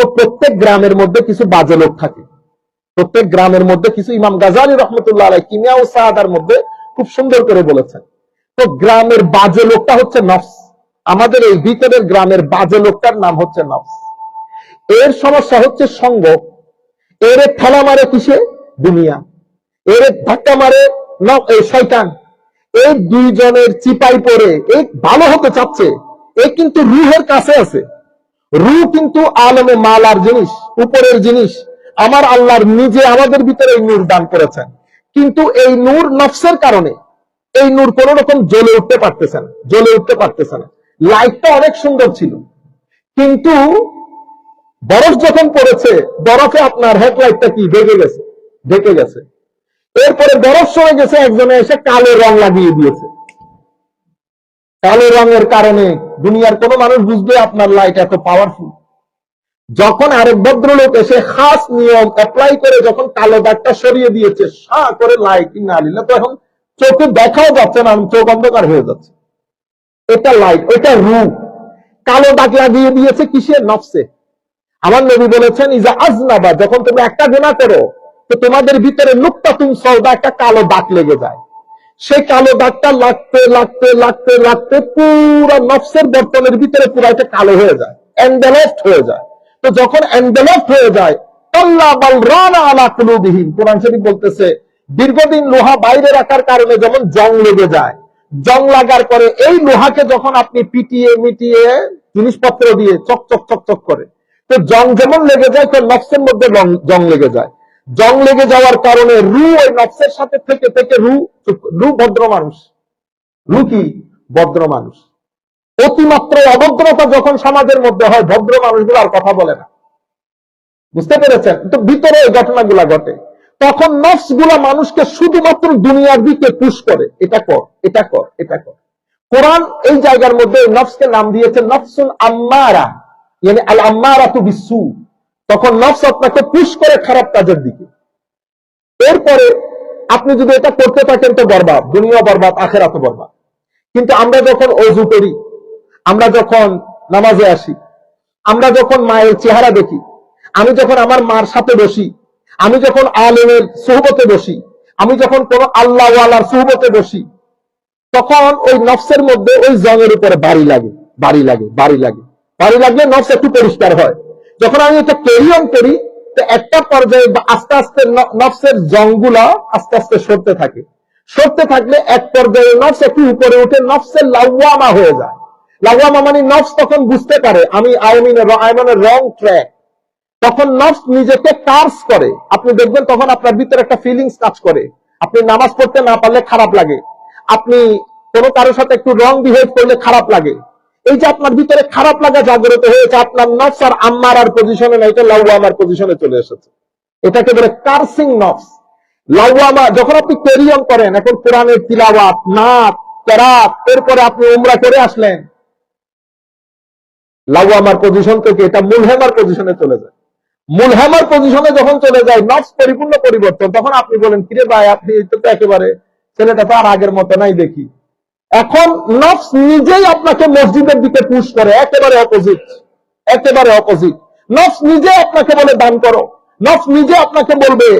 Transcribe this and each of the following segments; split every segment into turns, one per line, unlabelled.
তো প্রত্যেক গ্রামের মধ্যে কিছু বাজে লোক থাকে। প্রত্যেক গ্রামের মধ্যে কিছু ইমাম গাজালি রহমতুল্লাহ আলাই কিমিয়া ও সাহাদার মধ্যে খুব সুন্দর করে বলেছেন। তো গ্রামের বাজে লোকটা হচ্ছে নফস। আমাদের এই ভিতরের গ্রামের বাজে লোকটার নাম হচ্ছে নফস। এর সমস্যা হচ্ছে সঙ্গ। এর ঠেলা মারে কিসে? দুনিয়া। এর ধাক্কা মারে শয়তান। এই দুইজনের চিপাই পড়ে এই ভালো হতে চাচ্ছে। এ কিন্তু রুহের কাছে আছে। রু কিন্তু আলমে মালার জিনিস, উপরের জিনিস। আমার আল্লাহর নিজে আমাদের ভিতরে এই নূর দান করেছেন। কিন্তু এই নূর নফসের কারণে এই নূর কোন রকম জ্বলে উঠতে পারতেছে না জ্বলে উঠতে পারতেছে না। লাইটটা অনেক সুন্দর ছিল। কিন্তু বরফ যখন পড়েছে, বরফে আপনার হেডলাইটটা কি? ঢেকে গেছে ঢেকে গেছে। এরপরে বরফ সরে গেছে, একজনে এসে কালো রং লাগিয়ে দিয়েছে। কালো রঙের কারণে দুনিয়ার কোন মানুষ বুঝবে আপনার লাইট এত পাওয়ারফুল যখন আরেক ভদ্রলোক এসে খাস নিয়ম অ্যাপ্লাই করে যখন কালো দাগটা সরিয়ে দিয়েছে, সা করে লাইট না দিলে তো এখন চোখে দেখাও যাচ্ছে না, চোখ অন্ধকার হয়ে যাচ্ছে। এটা লাইট এটা রূপ। কালো দাগ লাগিয়ে দিয়েছে কিসের নফসে? আমার নবী বলেছেন, ইজা আজনাবা যখন তুমি একটা গুণা করো, তো তোমাদের ভিতরে নুক্তা তুম সৌদা একটা কালো দাগ লেগে যায়। সেই কালো দাগটা লাগতে লাগতে লাগতে লাগতে পুরো নফসের বর্তনের ভিতরে পুরো একটা কালো হয়ে যায় এন্ডেলফট হয়ে যায়। তো যখন এন্ডেলফট হয়ে যায়, তল্লা বাল রানা আলা কুলুবিহীন কোরআন শরীফ বলতেছে, দীর্ঘদিন লোহা বাইরে রাখার কারণে যেমন জং লেগে যায়, জং লাগার পরে এই লোহাকে যখন আপনি পিটিয়ে, মিটিয়ে জিনিসপত্র দিয়ে চক চক চক চক করে, তো জং যেমন লেগে যায়, তো নফসের মধ্যে জং লেগে যায়। জং লেগে যাওয়ার কারণে রু ওই নফসের সাথে থেকে থেকে রু রু ভদ্র মানুষ। রু কি? ভদ্র মানুষ। অতিমাত্র অভদ্রতা যখন সমাজের মধ্যে হয়, ভদ্র মানুষগুলো আর কথা বলে না। বুঝতে পেরেছেন? তো ভিতরে এই ঘটনাগুলা ঘটে। তখন নফসগুলা মানুষকে শুধুমাত্র দুনিয়ার দিকে পুশ করে। এটা কর এটা কর এটা কর। কোরআন এই জায়গার মধ্যে নফসকে নাম দিয়েছে নফসুন আম্মারা আল আম্মারা তু বিসু। তখন নফস আপনাকে পুশ করে খারাপ কাজের দিকে। এরপরে আপনি যদি এটা করতে থাকেন তো বরবাদ দুনিয়া বরবাদ আখেরাতে বরবাদ। কিন্তু আমরা যখন অজু করি, আমরা যখন নামাজে আসি, আমরা যখন মায়ের চেহারা দেখি, আমি যখন আমার মার সাথে বসি, আমি যখন আলেমের সোহবতে বসি, আমি যখন কোন আল্লাহওয়ালার সোহবতে বসি, তখন ওই নফসের মধ্যে ওই জঙের উপরে বাড়ি লাগে বাড়ি লাগে বাড়ি লাগে। বাড়ি লাগলে নফস একটু পরিষ্কার হয়। যখন আমি এটা ক্যারি অন করি, তো একটা পর্যায়ে আস্তে আস্তে নফসের জংগুলা আস্তে আস্তে সরতে থাকে। সরতে থাকলে এক পর্যায়ে নফস একটু উপরে উঠে নফসের লাউয়ামা হয়ে যায়। লাউয়ামা মানে নফস তখন বুঝতে পারে, আমি আয়মিনের আয়মনের রং ট্র্যাক। তখন নফস নিজেকে কার্স করে। আপনি দেখবেন তখন আপনার ভিতরে একটা ফিলিংস কাজ করে। আপনি নামাজ পড়তে না পারলে খারাপ লাগে। আপনি কোনো কারোর সাথে একটু রং বিহেভ করলে খারাপ লাগে। এই যে আপনার ভিতরে খারাপ লাগা জাগ্রত হয়েছে, আপনার নফস আর আম্মার আর পজিশনে না এটা লাউয়ামার পজিশনে চলে এসেছে। এটাকে বলে কার্সিং নফস। লাউয়ামা যখন আপনি ক্যারিয়ন করেন, এখন কোরআনের তিলাওয়াত নাচ কেরাত এরপরে আপনি উমরা করে আসলেন। লাউয়ামার পজিশন থেকে এটা মুলহেমার পজিশনে চলে যায়। মুলহামার পজিশনে যখন চলে যায়, নফস পরিপূর্ণ পরিবর্তন, তখন আপনি বলেন, কিরে ভাই, আপনি তো একেবারে ছেলেটা তো আর আগের মতো নাই দেখি। এখন নফস নিজেই আপনাকে মসজিদের দিকে পুশ করে, একেবারে অপোজিট একেবারে অপোজিট নফস নিজে আপনাকে বলে, দান করো। নফস নিজে আপনাকে বলবে,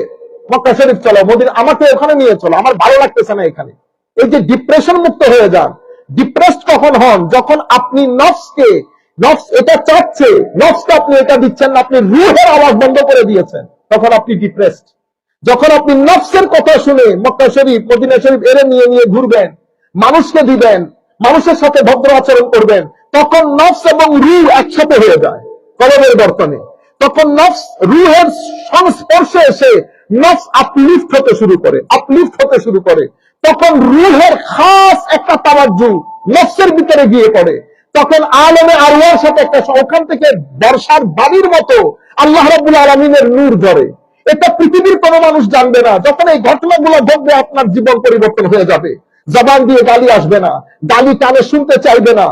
মক্কা শরীফ চলো, মোদিন আমাকে ওখানে নিয়ে চলো, আমার ভালো লাগতেছে না এখানে। এই যে ডিপ্রেশন মুক্ত হয়ে যান ডিপ্রেসড কখন হন? যখন আপনি নফসকে, নফস এটা চাচ্ছে, নফসকে আপনি এটা দিচ্ছেন না, আপনি রুহের আওয়াজ বন্ধ করে দিয়েছেন, তখন আপনি ডিপ্রেসড যখন আপনি নফসের কথা শুনে মক্কা শরীফ, মদিনা শরীফ এরে নিয়ে নিয়ে ঘুরবেন মানুষকে দিবেন, মানুষের সাথে ভদ্র আচরণ করবেন, তখন নফস এবং রু একসাথে হয়ে যায় কলমের বর্তনে। তখন নফস, রুহের সংস্পর্শে এসে নফস আপলিফট হতে শুরু করে আপলিফট হতে শুরু করে। তখন রুহের খাস একটা তাওয়াজ্জু নফসের ভিতরে গিয়ে পড়ে। তখন আলমে আল্লাহর সাথে একটা ওখান থেকে বর্ষার বাড়ির মতো আল্লাহ রাবুল আলমিনের নূর ধরে। এটা পৃথিবীর কোনো মানুষ জানবে না, যখন এই ঘটনাগুলো ঘটবে, আপনার জীবন পরিবর্তন হয়ে যাবে। জবান দিয়ে গালি আসবে না, গালি কানে শুনতে চাইবে না,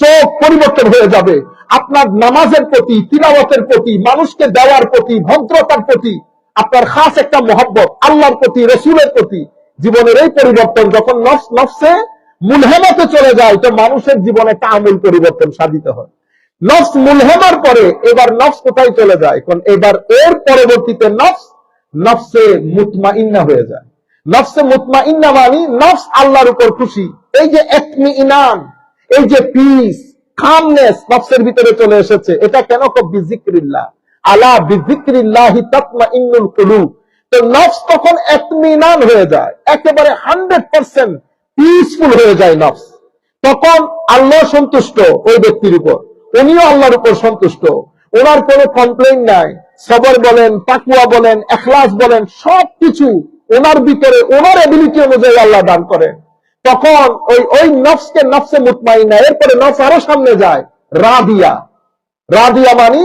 চোখ পরিবর্তন হয়ে যাবে। আপনার নামাজের প্রতি, তিলাওয়াতের প্রতি, মানুষকে দেওয়ার প্রতি, ভদ্রতার প্রতি, আপনার খাস একটা মহব্বত, আল্লাহর প্রতি, রসুলের প্রতি, জীবনের এই পরিবর্তন যখন নফস, নফসে মুলহেমাতে চলে যায়, তো মানুষের জীবনে একটা আমূল পরিবর্তন সাধিত হয়। নফস মুলহেমার পরে, এবার নফস কোথায় চলে যায়? কোন এবার এর পরবর্তীতে নফস, নফসে মুতমা হয়ে যায়। নফসে মুতমা ইন্না মানে নফস আল্লাহর উপর খুশি। এই যে একমি ইনান এই যে পিস কামনেস নফসের ভিতরে চলে এসেছে। এটা কেন কব বিজিক্রিল্লাহ? আলা বিজিক্রিল্লাহি তাতমা ইন্নুল কুলুব। তো নফস তখন একমিনান হয়ে যায়। একেবারে হান্ড্রেড পার্সেন্ট পিসফুল হয়ে যায় নফস। তখন আল্লাহ সন্তুষ্ট ওই ব্যক্তির উপর। উনিও আল্লাহর উপর সন্তুষ্ট। ওনার কোনো কমপ্লেন নাই। সবর বলেন তাকুয়া বলেন, এখলাস বলেন, সবকিছু ওনার ভিতরে, ওনার এবিলিটি অনুযায়ী আল্লাহ দান করেন। তখন ওই ওই নফসকে নফসে মুতমাইনা, এরপরে নফস আরও সামনে যায়, রাদিয়া। রাদিয়া মানি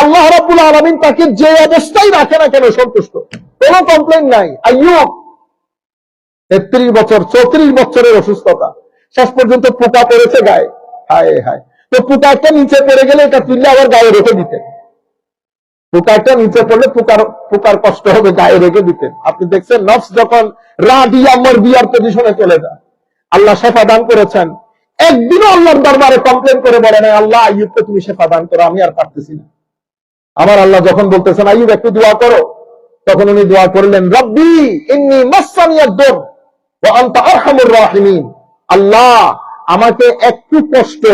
আল্লাহ রাব্বুল আলামিন তাকে যে অবস্থায় রাখে না কেন সন্তুষ্ট। কোনো কমপ্লেন নাই। আইয়ুব তেত্রিশ বছর, চৌত্রিশ বছরের অসুস্থতা। শেষ পর্যন্ত পোকা পড়েছে গায়ে। হায় হায়। তো পোকা একটা নিচে পড়ে গেলে এটা তুললে আবার গায়ে রেখে দিতেন পোকা একটা নিচে পড়লে পোকার পোকার কষ্ট হবে, গায়ে রেখে দিতেন আপনি দেখছেন, নফস যখন রাদিয়া মরবিয়ার পজিশনে চলে যায়, আল্লাহ শেফা দান করেছেন। একদিনও আল্লাহর দরবারে কমপ্লেন করে বলে নাই, আল্লাহ, আইয়ুবকে তুমি শেফা দান করো, আমি আর পারতেছি না। আমার আল্লাহ যখন বলতেছেন, আইয়ুব, একটু দোয়া করো, তখন উনি দোয়া করলেন, রব্বি ইন্নি মাসানিয়াদ-দুর ওয়া আনতা আরহামুর রাহিমিন। আল্লাহ আমাকে একটু কষ্ট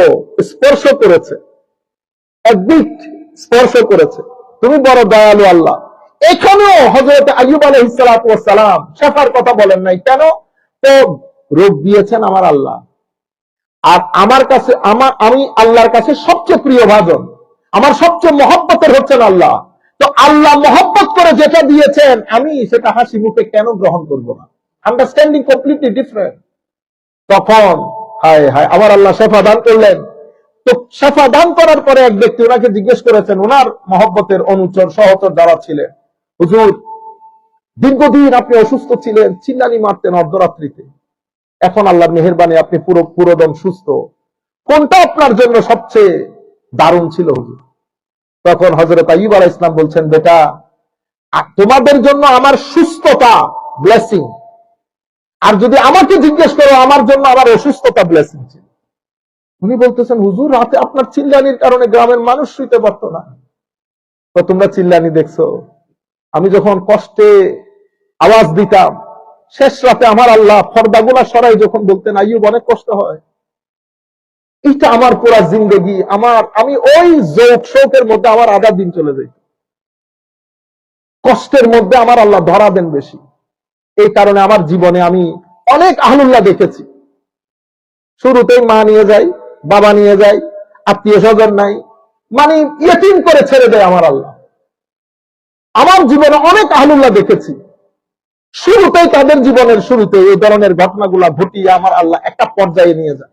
স্পর্শ করেছে। একদিক স্পর্শ করেছে। তুমি বড় দয়ালু আল্লাহ। এখানেও হজরত আইয়ুব আলাইহিস সালাতু ওয়াস সালাম শেফার কথা বলেন নাই। কেন? তো রোগ দিয়েছেন আমার আল্লাহ। আর আমার কাছে, আমার, আমি আল্লাহর কাছে সবচেয়ে প্রিয় ভাজন। আমার সবচেয়ে মহব্বতের হচ্ছেন আল্লাহ। তো আল্লাহ মহব্বত করে যেটা দিয়েছেন, আমি সেটা হাসি মুখে কেন গ্রহণ করব না? আন্ডারস্ট্যান্ডিং কমপ্লিটলি ডিফারেন্ট তখন, হায় হায়, আমার আল্লাহ শেফা দান করলেন। তো শেফা দান করার পরে এক ব্যক্তি ওনাকে জিজ্ঞেস করেছেন, ওনার মহব্বতের অনুচর সহচর যারা ছিলেন? হুজুর, দীর্ঘদিন আপনি অসুস্থ ছিলেন, চিল্লানি মারতেন অর্ধরাত্রিতে। এখন আল্লাহর মেহেরবানি, আপনি পুরো, পুরোদম সুস্থ। কোনটা আপনার জন্য সবচেয়ে দারুণ ছিল হুজুর? তখন হজরত আইব আলাহ ইসলাম বলছেন, বেটা তোমাদের জন্য আমার সুস্থতা ব্লেসিং আর যদি আমাকে জিজ্ঞেস করো, আমার জন্য আমার অসুস্থতা ব্লেসিং ছিল। উনি বলতেছেন, হুজুর, রাতে আপনার চিল্লানির কারণে গ্রামের মানুষ শুইতে পারতো না। তো তোমরা চিল্লানি দেখছ। আমি যখন কষ্টে আওয়াজ দিতাম, শেষ রাতে আমার আল্লাহ ফর্দাগুলা সরাই যখন বলতেন, আইয়ুব, অনেক কষ্ট হয়। এটা আমার পুরা জিন্দগি। আমার, আমি ওই জোক শোকের মধ্যে আমার আধা দিন চলে যাই কষ্টের মধ্যে আমার আল্লাহ ধরা দেন বেশি। এই কারণে আমার জীবনে আমি অনেক আহলুল্লাহ দেখেছি। শুরুতেই মা নিয়ে যাই বাবা নিয়ে যায়, আত্মীয় স্বজন নাই। মানে ইয়েতিম করে ছেড়ে দেয় আমার আল্লাহ। আমার জীবনে অনেক আহলুল্লাহ দেখেছি। শুরুতেই তাদের জীবনের শুরুতে এই ধরনের ঘটনাগুলা ঘটিয়ে আমার আল্লাহ একটা পর্যায়ে নিয়ে যায়।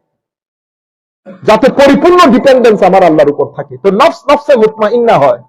যাতে পরিপূর্ণ ডিপেন্ডেন্স আমার আল্লাহর উপর থাকে। তো নফস, নফসে মুতমা ইন্না হয়।